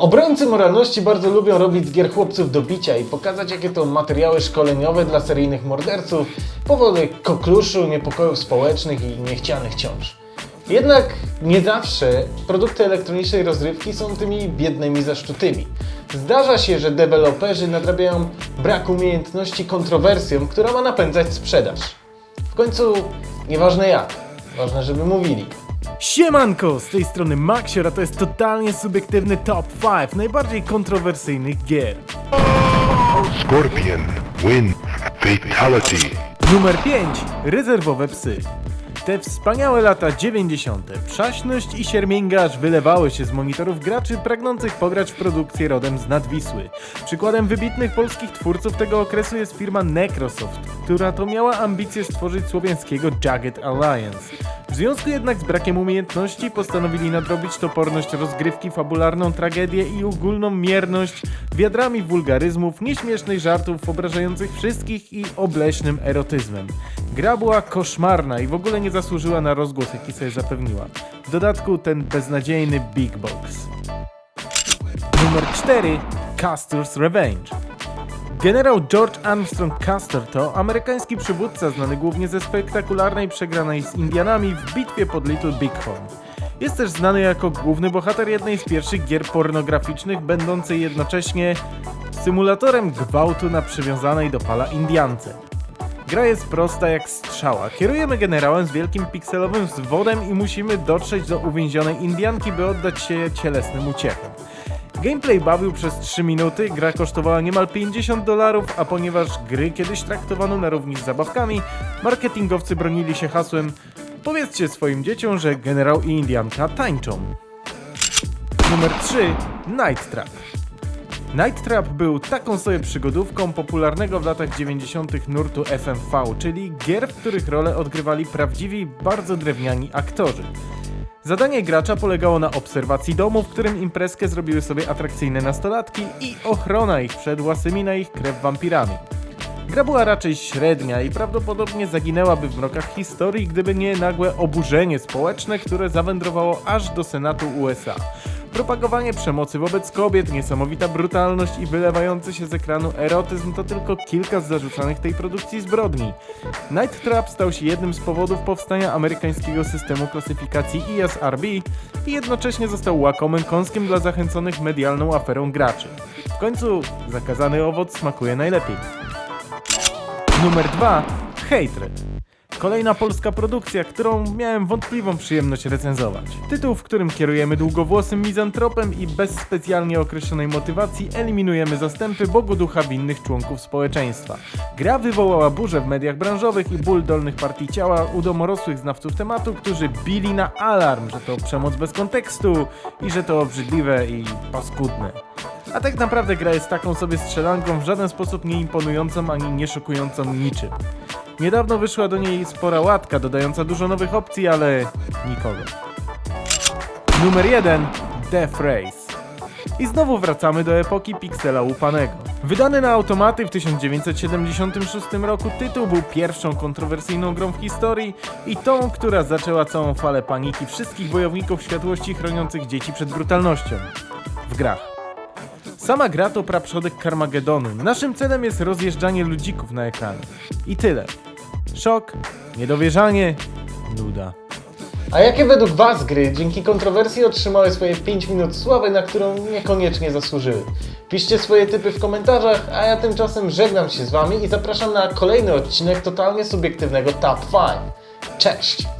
Obrońcy moralności bardzo lubią robić z gier chłopców do bicia i pokazać jakie to materiały szkoleniowe dla seryjnych morderców, powody kokluszu, niepokojów społecznych i niechcianych ciąż. Jednak nie zawsze produkty elektronicznej rozrywki są tymi biednymi zaszczutymi. Zdarza się, że deweloperzy nadrabiają brak umiejętności kontrowersją, która ma napędzać sprzedaż. W końcu nieważne jak, ważne żeby mówili. Siemanko, z tej strony Maxior, a to jest totalnie subiektywny top 5 najbardziej kontrowersyjnych gier. Scorpion, win, fatality. Numer 5. Rezerwowe psy. Te wspaniałe lata 90. Przaśność i siermięga aż wylewały się z monitorów graczy pragnących pograć w produkcję rodem z Nadwisły. Przykładem wybitnych polskich twórców tego okresu jest firma Necrosoft, która to miała ambicje stworzyć słowiańskiego Jagged Alliance. Związku jednak z brakiem umiejętności postanowili nadrobić toporność rozgrywki, fabularną tragedię i ogólną mierność wiadrami wulgaryzmów, nieśmiesznych żartów obrażających wszystkich i obleśnym erotyzmem. Gra była koszmarna i w ogóle nie zasłużyła na rozgłos, jaki sobie zapewniła. W dodatku ten beznadziejny Big Box. Numer 4. Custer's Revenge. Generał George Armstrong Custer to amerykański przywódca znany głównie ze spektakularnej przegranej z Indianami w bitwie pod Little Bighorn. Jest też znany jako główny bohater jednej z pierwszych gier pornograficznych, będącej jednocześnie symulatorem gwałtu na przywiązanej do pala Indiance. Gra jest prosta jak strzała. Kierujemy generałem z wielkim pikselowym zwodem i musimy dotrzeć do uwięzionej Indianki, by oddać się cielesnym uciechom. Gameplay bawił przez 3 minuty, gra kosztowała niemal 50 dolarów, a ponieważ gry kiedyś traktowano na równi z zabawkami, marketingowcy bronili się hasłem Powiedzcie swoim dzieciom, że generał i Indianka tańczą. Numer 3. Night Trap. Night Trap był taką sobie przygodówką popularnego w latach 90. nurtu FMV, czyli gier, w których rolę odgrywali prawdziwi, bardzo drewniani aktorzy. Zadanie gracza polegało na obserwacji domu, w którym imprezkę zrobiły sobie atrakcyjne nastolatki i ochrona ich przed łasymi na ich krew wampirami. Gra była raczej średnia i prawdopodobnie zaginęłaby w mrokach historii, gdyby nie nagłe oburzenie społeczne, które zawędrowało aż do Senatu USA. Propagowanie przemocy wobec kobiet, niesamowita brutalność i wylewający się z ekranu erotyzm to tylko kilka z zarzucanych tej produkcji zbrodni. Night Trap stał się jednym z powodów powstania amerykańskiego systemu klasyfikacji ESRB i jednocześnie został łakomym kąskiem dla zachęconych medialną aferą graczy. W końcu zakazany owoc smakuje najlepiej. Numer 2. Hatred. Kolejna polska produkcja, którą miałem wątpliwą przyjemność recenzować. Tytuł, w którym kierujemy długowłosym mizantropem i bez specjalnie określonej motywacji eliminujemy zastępy Bogu ducha winnych członków społeczeństwa. Gra wywołała burzę w mediach branżowych i ból dolnych partii ciała u domorosłych znawców tematu, którzy bili na alarm, że to przemoc bez kontekstu i że to obrzydliwe i paskudne. A tak naprawdę gra jest taką sobie strzelanką w żaden sposób nie imponującą ani nie szokującą niczym. Niedawno wyszła do niej spora łatka dodająca dużo nowych opcji, ale nikogo. Numer 1 Death Race. I znowu wracamy do epoki piksela łupanego. Wydany na automaty w 1976 roku tytuł był pierwszą kontrowersyjną grą w historii i tą, która zaczęła całą falę paniki wszystkich wojowników światłości chroniących dzieci przed brutalnością. W grach. Sama gra to praprzodek Carmagedonu. Naszym celem jest rozjeżdżanie ludzików na ekranie. I tyle. Szok, niedowierzanie, nuda. A jakie według Was gry dzięki kontrowersji otrzymały swoje 5 minut sławy, na którą niekoniecznie zasłużyły? Piszcie swoje typy w komentarzach, a ja tymczasem żegnam się z Wami i zapraszam na kolejny odcinek totalnie subiektywnego Top 5. Cześć!